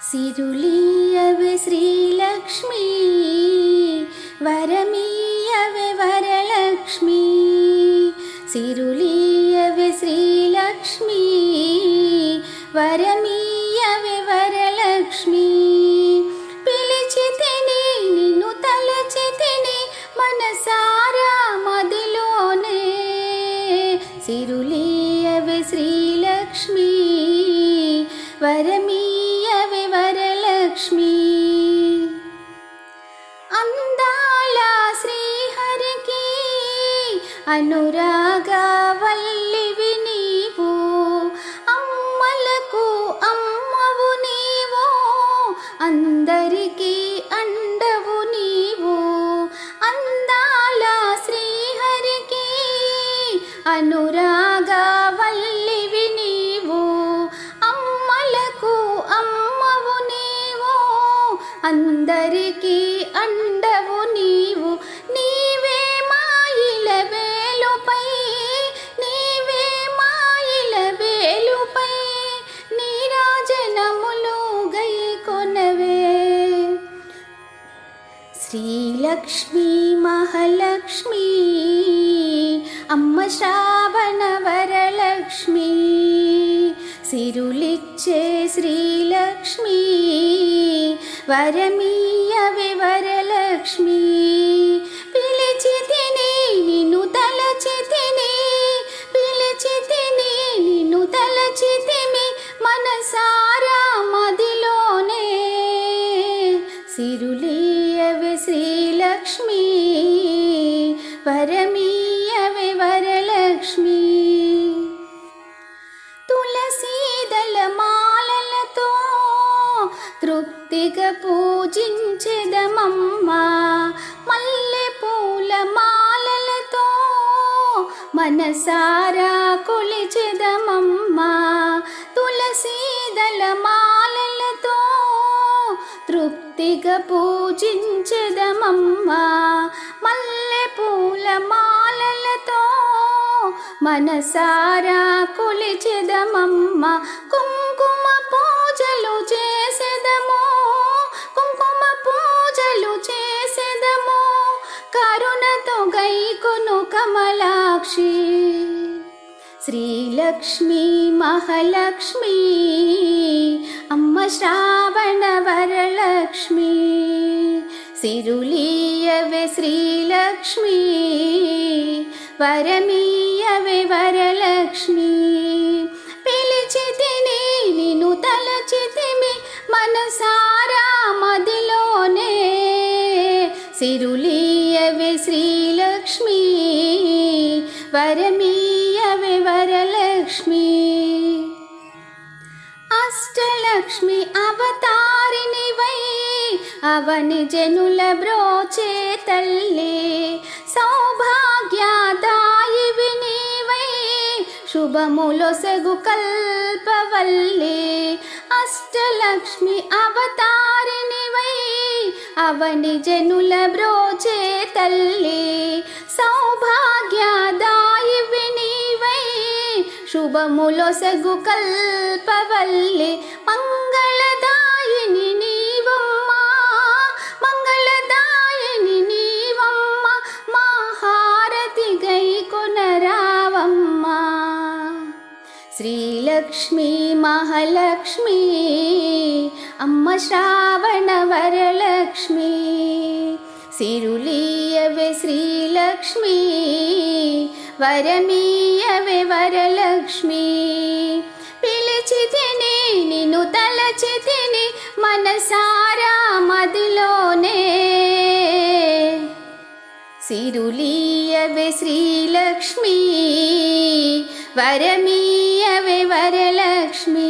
సిరులీయవే శ్రీలక్ష్మి వరమీయవే వరలక్ష్మి సిరులీయవే శ్రీలక్ష్మి వరమీయవే వరలక్ష్మి పిలిచితిని నిన్ను తలచితిని మనసారా మదిలోనే సిరులీయవే శ్రీలక్ష్మి వరమీయవే అనురాగవల్లివి నీవు. అమ్మలకు అమ్మవు నీవు. అందరికీ అండవు నీవు. అందాల శ్రీహరికి అనురాగ నీవు. అమ్మలకు అమ్మవు నీవు. అందరికీ అండ శ్రీలక్ష్మీ మహాలక్ష్మి అమ్మ శ్రావణ వరలక్ష్మి సిరులిచ్చే శ్రీలక్ష్మి వరమీయవే వరమీయవే వరలక్ష్మి తులసీదల మాలలతో తృప్తిగా పూజించెదమమ్మా మల్లె పూల మాలలతో మనసారా కొలిచెదమమ్మా తులసీదల మాలలతో భక్తిగా పూజించెదమమ్మా. మల్లె పూల మాలలతో మనసారా కొలిచెదమమ్మ. కుంకుమ పూజలు చేసెదము కుంకుమ పూజలు చేసెదము కరుణతో గైకొను కమలాక్షి. శ్రీలక్ష్మి మహాలక్ష్మి అమ్మ శ్రా వరలక్ష్మి సిరులీయవే శ్రీలక్ష్మి వరమీయవే వరలక్ష్మి పిలిచి తిని నిన్ను తలచి తిమి మనసారా మదిలోనే సిరులీయవే శ్రీలక్ష్మి వరమీయవే వరలక్ష్మి అష్టలక్ష్మి అవతారిని వై అవని జనుల బ్రోచే తల్లే. సౌభాగ్యదాయివి నీవై. శుభములొసగు కల్పవల్లే. అష్టలక్ష్మి అవతారినివై అవని జనుల బ్రోచే తల్లే. సౌభాగ్యదాయివి నీవై. శుభములొసగు కల్పవల్లే. మంగళదాయిని శ్రీలక్ష్మి మహాలక్ష్మి అమ్మ శ్రావణ వరలక్ష్మి. సిరులీయవే శ్రీలక్ష్మి వరమీయవే వరలక్ష్మి. పిలిచి తిని నిన్ను తలచి తిని మనసారా మదిలోనే. సిరులీయవే శ్రీలక్ష్మి वरमिय वरलक्ष्मि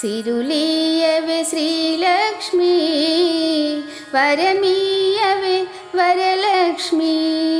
सिरुलियवे श्रीलक्ष्मी वरमिय वरलक्ष्मि।